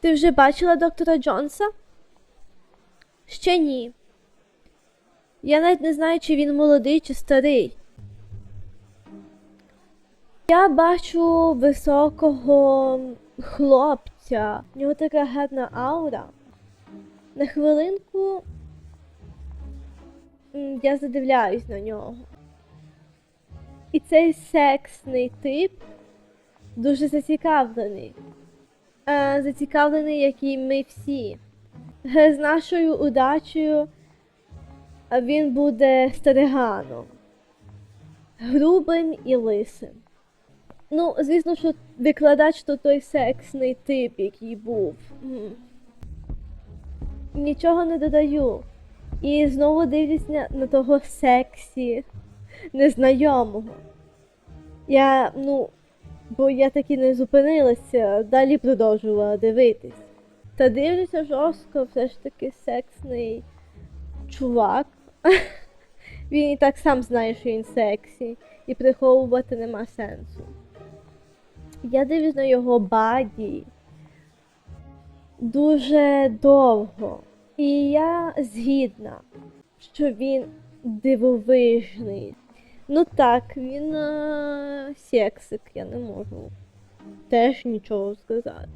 Ти вже бачила доктора Джонса? Ще ні. Я навіть не знаю, чи він молодий, чи старий. Я бачу високого хлопця. У нього така гарна аура. На хвилинку я задивляюсь на нього. І цей сексний тип дуже зацікавлений. Е, зацікавлений, як і ми всі. Е, З нашою удачею е, він буде стариганом, грубим і лисим. Ну, звісно, що викладач то той сексний тип, який був. Нічого не додаю. І знову дивлюсь на, на того сексі незнайомого. Я, ну, бо я таки не зупинилася, далі продовжувала дивитись. Та дивлюся жорстко, все ж таки сексний чувак. Він і так сам знає, що він сексі, і приховувати нема сенсу. Я дивлюсь на його баді дуже довго. І я згідна, що він дивовижний. Ну так, він а, сексик, я не можу теж нічого сказати.